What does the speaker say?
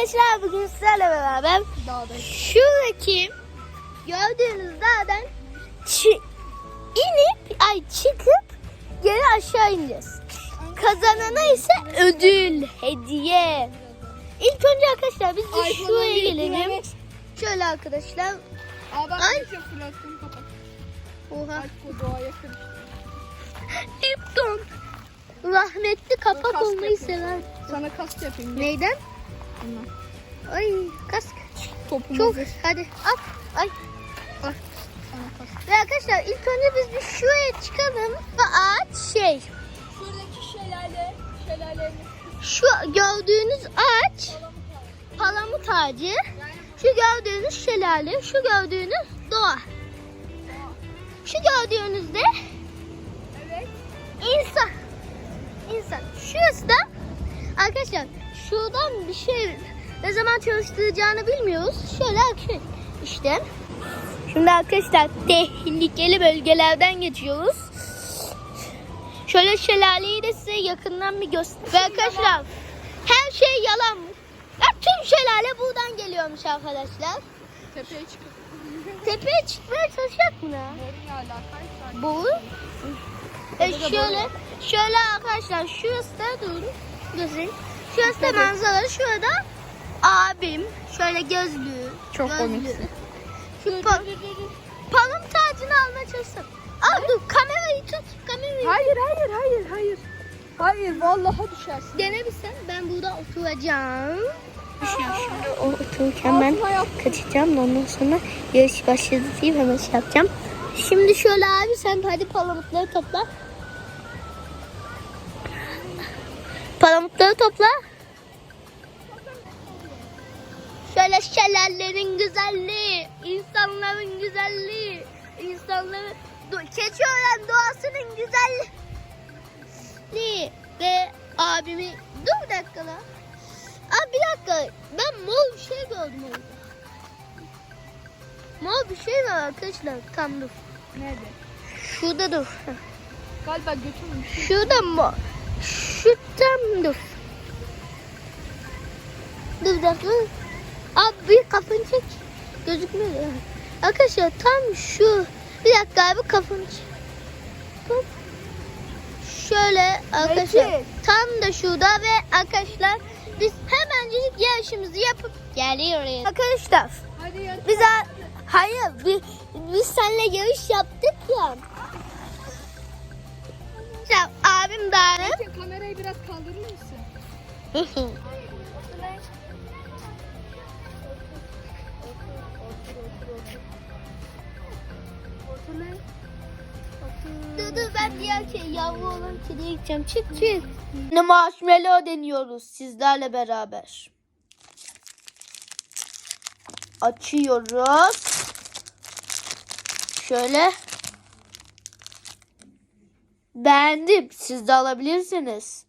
arkadaşlar bugün sizlerle beraber Dağda. şuradaki gördüğünüz dağdan inip ay çıkıp geri aşağı ineceğiz. Kazanana ise ödül, hediye. İlk önce arkadaşlar biz bir şuraya gelelim. Şöyle arkadaşlar. Aa bak Ay. şey. Oha. Lipton. Rahmetli kapak olmayı sever. Sana kask yapayım. Neyden? Bundan. Ay kask. Topumuz Çok. Hadi al. Ay. Kask. Ve arkadaşlar ilk önce biz bir şuraya çıkalım ve ağaç şey. Şuradaki şelale. Şelale. Şu gördüğünüz ağaç palamut ağacı. Şu gördüğünüz şelale, şu gördüğünüz doğa. Şu gördüğünüz de Evet. insan. İnsan. Şurası da arkadaşlar şuradan bir şey ne zaman çalıştıracağını bilmiyoruz. Şöyle işte. Şimdi arkadaşlar tehlikeli bölgelerden geçiyoruz. Şöyle şelaleyi de size yakından bir göster. Ve arkadaşlar her şey yalan. Ya tüm şelale buradan geliyormuş arkadaşlar. Tepeye çıkıp. Tepeye çıkmaya çalışacak mı? Alakaysa. Bu. E şöyle, şöyle arkadaşlar şurası da durun. Gözün. Şurası da manzara. Şurada abim. Şöyle gözlüğü. Çok gözlüğü. komiksin. Şu pa palım tacını almaya çalışsam. Al dur kamerayı tut. Kamerayı. Hayır hayır hayır hayır. Hayır vallahi düşersin. Dene bir sen. Ben burada oturacağım. Şimdi o otururken ben kaçacağım. Ondan sonra yarış başladı deyip hemen şey yapacağım. Şimdi şöyle abi sen hadi palamutları topla. Palamutları topla. Şelallerin güzelliği, insanların güzelliği, insanların Keçiören doğasının güzelliği ve abimi dur bir dakika lan. Abi bir dakika ben mor bir şey gördüm orada. Mor bir şey var arkadaşlar tam dur. Nerede? Şurada dur. Galiba götürmüş. Şurada mı? Şu tam dur. Dur bir dakika. Abi bir kafanı çek. Gözükmüyor ya. Arkadaşlar tam şu. Bir dakika abi kafanı çek. Hop. Şöyle arkadaşlar. Peki. Tam da şurada ve arkadaşlar biz hemencik yarışımızı yapıp geliyoruz. Arkadaşlar Hadi ya. biz hayır biz, biz seninle yarış yaptık ya. Ya abim daha kamerayı biraz kaldırır mısın? Dur dur ben diğer şey yavru olan kediye gideceğim. Çık çık. Ne marshmallow deniyoruz sizlerle beraber. Açıyoruz. Şöyle. Beğendim. Siz de alabilirsiniz.